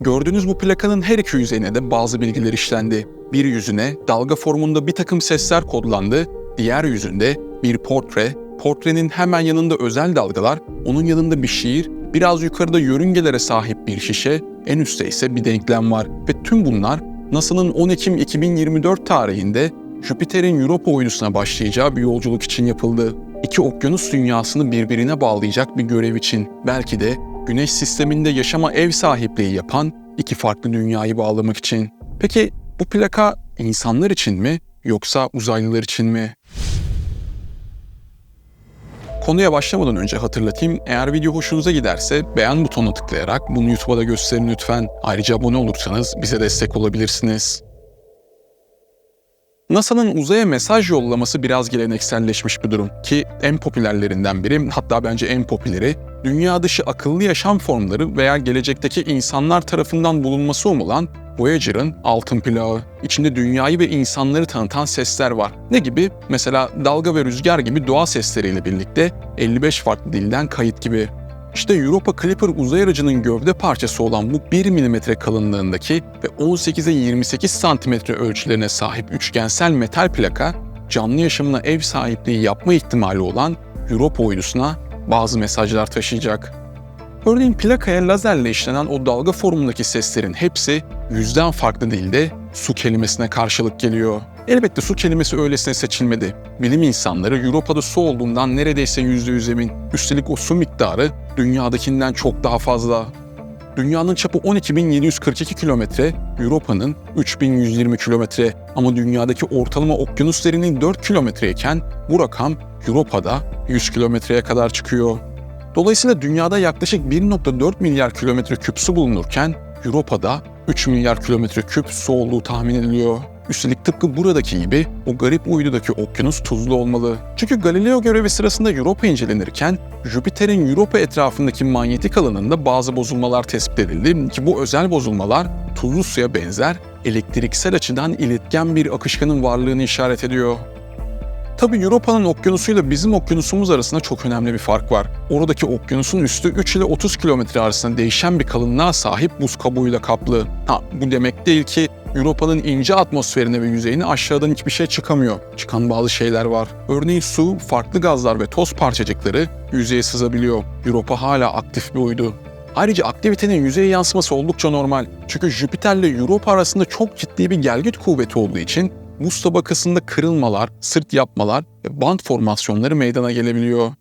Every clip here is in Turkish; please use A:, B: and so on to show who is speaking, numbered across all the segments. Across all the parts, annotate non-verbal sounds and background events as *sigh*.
A: Gördüğünüz bu plakanın her iki yüzeyine de bazı bilgiler işlendi. Bir yüzüne dalga formunda bir takım sesler kodlandı, diğer yüzünde bir portre, portrenin hemen yanında özel dalgalar, onun yanında bir şiir, biraz yukarıda yörüngelere sahip bir şişe, en üstte ise bir denklem var ve tüm bunlar NASA'nın 10 Ekim 2024 tarihinde Jüpiter'in Europa uydusuna başlayacağı bir yolculuk için yapıldı. İki okyanus dünyasını birbirine bağlayacak bir görev için belki de Güneş sisteminde yaşama ev sahipliği yapan iki farklı dünyayı bağlamak için. Peki bu plaka insanlar için mi yoksa uzaylılar için mi? Konuya başlamadan önce hatırlatayım, eğer video hoşunuza giderse beğen butonuna tıklayarak bunu YouTube'a da gösterin lütfen. Ayrıca abone olursanız bize destek olabilirsiniz. NASA'nın uzaya mesaj yollaması biraz gelenekselleşmiş bir durum ki en popülerlerinden biri hatta bence en popüleri dünya dışı akıllı yaşam formları veya gelecekteki insanlar tarafından bulunması umulan Voyager'ın altın plağı. İçinde dünyayı ve insanları tanıtan sesler var. Ne gibi? Mesela dalga ve rüzgar gibi doğa sesleriyle birlikte 55 farklı dilden kayıt gibi. İşte Europa Clipper uzay aracının gövde parçası olan bu 1 mm kalınlığındaki ve 18'e 28 cm ölçülerine sahip üçgensel metal plaka, canlı yaşamına ev sahipliği yapma ihtimali olan Europa uydusuna bazı mesajlar taşıyacak. Örneğin plakaya lazerle işlenen o dalga formundaki seslerin hepsi yüzden farklı dilde su kelimesine karşılık geliyor. Elbette su kelimesi öylesine seçilmedi. Bilim insanları Avrupa'da su olduğundan neredeyse %100 emin. Üstelik o su miktarı dünyadakinden çok daha fazla. Dünyanın çapı 12.742 kilometre, Avrupa'nın 3.120 kilometre ama dünyadaki ortalama okyanus derinliği 4 kilometreyken bu rakam Avrupa'da 100 kilometreye kadar çıkıyor. Dolayısıyla dünyada yaklaşık 1.4 milyar kilometre küp su bulunurken Avrupa'da 3 milyar kilometre küp su olduğu tahmin ediliyor. Üstelik tıpkı buradaki gibi o garip uydudaki okyanus tuzlu olmalı. Çünkü Galileo görevi sırasında Europa incelenirken Jüpiter'in Europa etrafındaki manyetik alanında bazı bozulmalar tespit edildi ki bu özel bozulmalar tuzlu suya benzer elektriksel açıdan iletken bir akışkanın varlığını işaret ediyor. Tabi Europa'nın okyanusuyla bizim okyanusumuz arasında çok önemli bir fark var. Oradaki okyanusun üstü 3 ile 30 kilometre arasında değişen bir kalınlığa sahip buz kabuğuyla kaplı. Ha bu demek değil ki Europa'nın ince atmosferine ve yüzeyine aşağıdan hiçbir şey çıkamıyor. Çıkan bazı şeyler var. Örneğin su, farklı gazlar ve toz parçacıkları yüzeye sızabiliyor. Europa hala aktif bir uydu. Ayrıca aktivitenin yüzeye yansıması oldukça normal. Çünkü Jüpiter ile Europa arasında çok ciddi bir gelgit kuvveti olduğu için buz tabakasında kırılmalar, sırt yapmalar ve band formasyonları meydana gelebiliyor.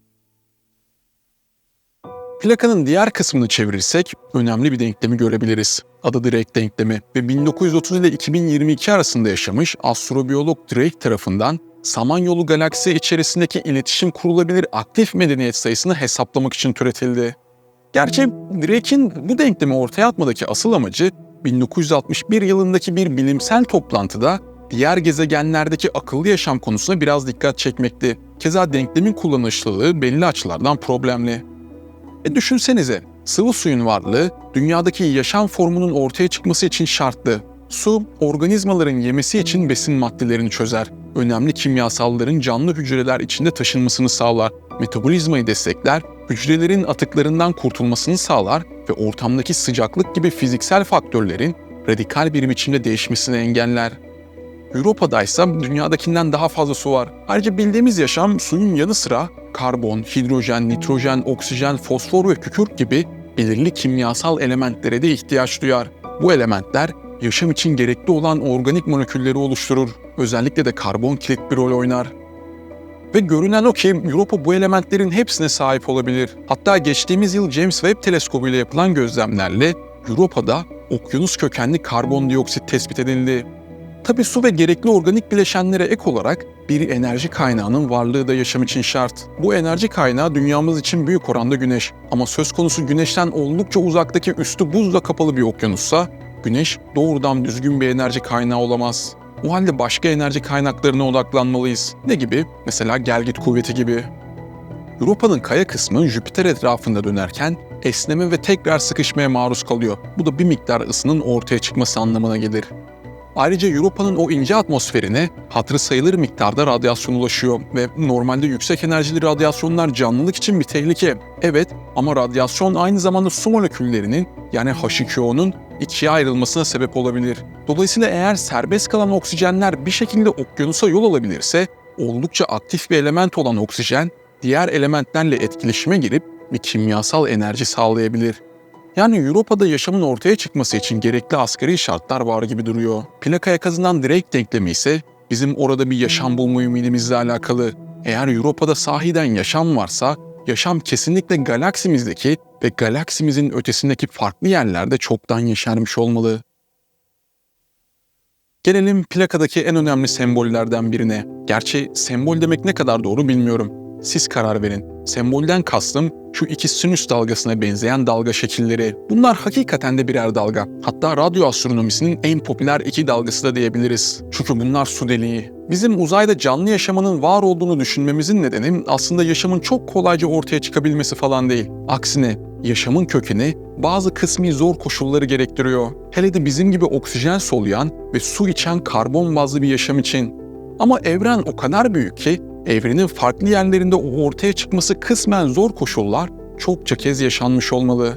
A: Plakanın diğer kısmını çevirirsek önemli bir denklemi görebiliriz. Adı Drake denklemi ve 1930 ile 2022 arasında yaşamış astrobiyolog Drake tarafından Samanyolu galaksi içerisindeki iletişim kurulabilir aktif medeniyet sayısını hesaplamak için türetildi. Gerçi Drake'in bu denklemi ortaya atmadaki asıl amacı 1961 yılındaki bir bilimsel toplantıda diğer gezegenlerdeki akıllı yaşam konusuna biraz dikkat çekmekti. Keza denklemin kullanışlılığı belli açılardan problemli. E düşünsenize, sıvı suyun varlığı dünyadaki yaşam formunun ortaya çıkması için şartlı. Su, organizmaların yemesi için besin maddelerini çözer. Önemli kimyasalların canlı hücreler içinde taşınmasını sağlar. Metabolizmayı destekler, hücrelerin atıklarından kurtulmasını sağlar ve ortamdaki sıcaklık gibi fiziksel faktörlerin radikal bir biçimde değişmesini engeller. Avrupa'da dünyadakinden daha fazla su var. Ayrıca bildiğimiz yaşam suyun yanı sıra karbon, hidrojen, nitrojen, oksijen, fosfor ve kükürt gibi belirli kimyasal elementlere de ihtiyaç duyar. Bu elementler yaşam için gerekli olan organik molekülleri oluşturur. Özellikle de karbon kilit bir rol oynar. Ve görünen o ki Europa bu elementlerin hepsine sahip olabilir. Hatta geçtiğimiz yıl James Webb teleskobu ile yapılan gözlemlerle Europa'da okyanus kökenli karbondioksit tespit edildi. Tabi su ve gerekli organik bileşenlere ek olarak bir enerji kaynağının varlığı da yaşam için şart. Bu enerji kaynağı dünyamız için büyük oranda güneş. Ama söz konusu güneşten oldukça uzaktaki üstü buzla kapalı bir okyanussa, güneş doğrudan düzgün bir enerji kaynağı olamaz. O halde başka enerji kaynaklarına odaklanmalıyız. Ne gibi? Mesela gelgit kuvveti gibi. Avrupa'nın kaya kısmı Jüpiter etrafında dönerken esneme ve tekrar sıkışmaya maruz kalıyor. Bu da bir miktar ısının ortaya çıkması anlamına gelir. Ayrıca Europa'nın o ince atmosferine hatırı sayılır miktarda radyasyon ulaşıyor ve normalde yüksek enerjili radyasyonlar canlılık için bir tehlike. Evet ama radyasyon aynı zamanda su moleküllerinin yani H2O'nun ikiye ayrılmasına sebep olabilir. Dolayısıyla eğer serbest kalan oksijenler bir şekilde okyanusa yol alabilirse oldukça aktif bir element olan oksijen diğer elementlerle etkileşime girip bir kimyasal enerji sağlayabilir. Yani Avrupa'da yaşamın ortaya çıkması için gerekli asgari şartlar var gibi duruyor. Plakaya kazınan direkt denklemi ise bizim orada bir yaşam bulma ümidimizle alakalı. Eğer Avrupa'da sahiden yaşam varsa, yaşam kesinlikle galaksimizdeki ve galaksimizin ötesindeki farklı yerlerde çoktan yeşermiş olmalı. Gelelim plakadaki en önemli sembollerden birine. Gerçi sembol demek ne kadar doğru bilmiyorum. Siz karar verin. Sembolden kastım şu iki sinüs dalgasına benzeyen dalga şekilleri. Bunlar hakikaten de birer dalga. Hatta radyo astronomisinin en popüler iki dalgası da diyebiliriz. Çünkü bunlar su deliği. Bizim uzayda canlı yaşamanın var olduğunu düşünmemizin nedeni aslında yaşamın çok kolayca ortaya çıkabilmesi falan değil. Aksine yaşamın kökeni bazı kısmi zor koşulları gerektiriyor. Hele de bizim gibi oksijen soluyan ve su içen karbon bazlı bir yaşam için. Ama evren o kadar büyük ki evrenin farklı yerlerinde ortaya çıkması kısmen zor koşullar çokça kez yaşanmış olmalı.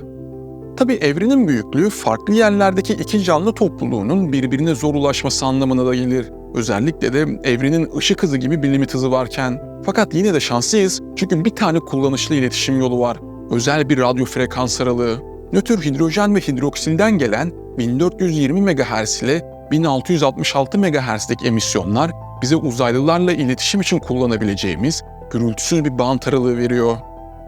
A: Tabi evrenin büyüklüğü farklı yerlerdeki iki canlı topluluğunun birbirine zor ulaşması anlamına da gelir. Özellikle de evrenin ışık hızı gibi bir limit hızı varken. Fakat yine de şanslıyız çünkü bir tane kullanışlı iletişim yolu var. Özel bir radyo frekans aralığı. Nötr hidrojen ve hidroksilden gelen 1420 MHz ile 1666 MHz'deki emisyonlar bize uzaylılarla iletişim için kullanabileceğimiz gürültüsüz bir bant aralığı veriyor.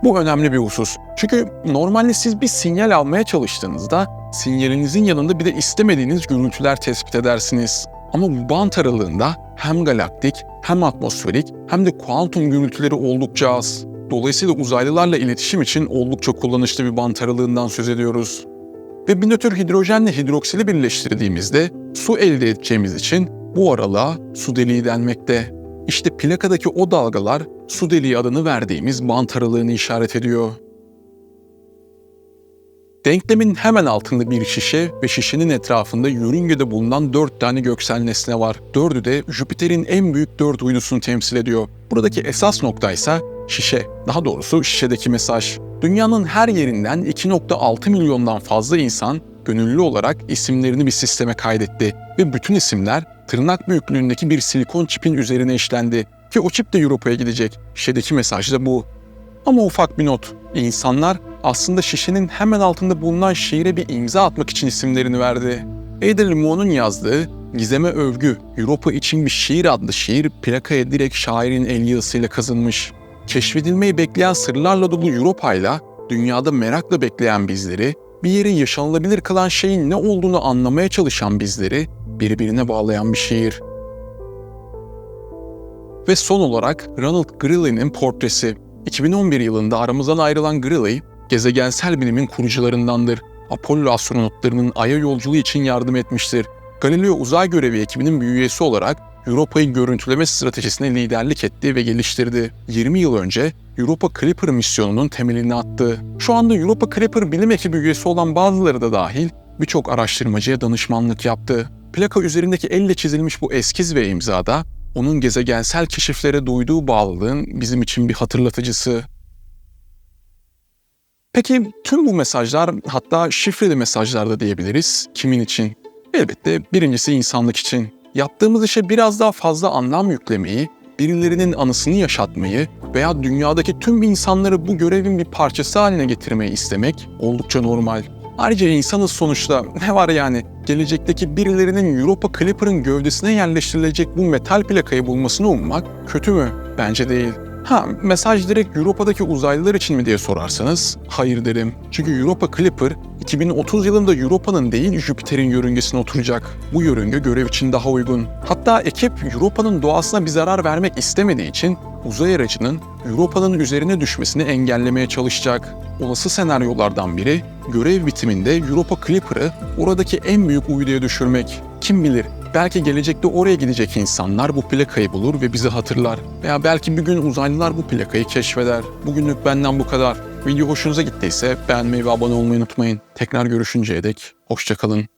A: Bu önemli bir husus. Çünkü normalde siz bir sinyal almaya çalıştığınızda sinyalinizin yanında bir de istemediğiniz gürültüler tespit edersiniz. Ama bu bant aralığında hem galaktik hem atmosferik hem de kuantum gürültüleri oldukça az. Dolayısıyla uzaylılarla iletişim için oldukça kullanışlı bir bant aralığından söz ediyoruz. Ve bir nötr hidrojenle hidroksili birleştirdiğimizde su elde edeceğimiz için bu aralığa su deliği denmekte. İşte plakadaki o dalgalar su deliği adını verdiğimiz bant aralığını işaret ediyor. Denklemin hemen altında bir şişe ve şişenin etrafında yörüngede bulunan dört tane göksel nesne var. Dördü de Jüpiter'in en büyük dört uydusunu temsil ediyor. Buradaki esas nokta ise şişe, daha doğrusu şişedeki mesaj. Dünyanın her yerinden 2.6 milyondan fazla insan gönüllü olarak isimlerini bir sisteme kaydetti ve bütün isimler tırnak büyüklüğündeki bir silikon çipin üzerine işlendi ki o çip de Avrupa'ya gidecek. Şişedeki mesaj da bu. Ama ufak bir not. İnsanlar aslında şişenin hemen altında bulunan şiire bir imza atmak için isimlerini verdi. Ada Limon'un yazdığı Gizeme Övgü, Europa için bir şiir adlı şiir plakaya direkt şairin el yazısıyla kazınmış. Keşfedilmeyi bekleyen sırlarla dolu Europa'yla dünyada merakla bekleyen bizleri, bir yeri yaşanılabilir kılan şeyin ne olduğunu anlamaya çalışan bizleri birbirine bağlayan bir şiir. Ve son olarak Ronald Greeley'nin portresi. 2011 yılında aramızdan ayrılan Greeley, gezegensel bilimin kurucularındandır. Apollo astronotlarının Ay'a yolculuğu için yardım etmiştir. Galileo uzay görevi ekibinin bir üyesi olarak Europa'yı görüntüleme stratejisine liderlik etti ve geliştirdi. 20 yıl önce Europa Clipper misyonunun temelini attı. Şu anda Europa Clipper bilim ekibi üyesi olan bazıları da dahil birçok araştırmacıya danışmanlık yaptı. Plaka üzerindeki elle çizilmiş bu eskiz ve imzada onun gezegensel keşiflere duyduğu bağlılığın bizim için bir hatırlatıcısı. Peki tüm bu mesajlar hatta şifreli mesajlar da diyebiliriz kimin için? Elbette birincisi insanlık için. Yaptığımız işe biraz daha fazla anlam yüklemeyi, birilerinin anısını yaşatmayı veya dünyadaki tüm insanları bu görevin bir parçası haline getirmeyi istemek oldukça normal. Ayrıca insanız sonuçta. *laughs* Ne var yani? Gelecekteki birilerinin Europa Clipper'ın gövdesine yerleştirilecek bu metal plakayı bulmasını ummak kötü mü? Bence değil. Ha, mesaj direkt Europa'daki uzaylılar için mi diye sorarsanız hayır derim. Çünkü Europa Clipper 2030 yılında Europa'nın değil Jüpiter'in yörüngesine oturacak. Bu yörünge görev için daha uygun. Hatta ekip Europa'nın doğasına bir zarar vermek istemediği için uzay aracının Europa'nın üzerine düşmesini engellemeye çalışacak. Olası senaryolardan biri görev bitiminde Europa Clipper'ı oradaki en büyük uyduya düşürmek. Kim bilir belki gelecekte oraya gidecek insanlar bu plakayı bulur ve bizi hatırlar. Veya belki bir gün uzaylılar bu plakayı keşfeder. Bugünlük benden bu kadar. Video hoşunuza gittiyse beğenmeyi ve abone olmayı unutmayın. Tekrar görüşünceye dek hoşçakalın.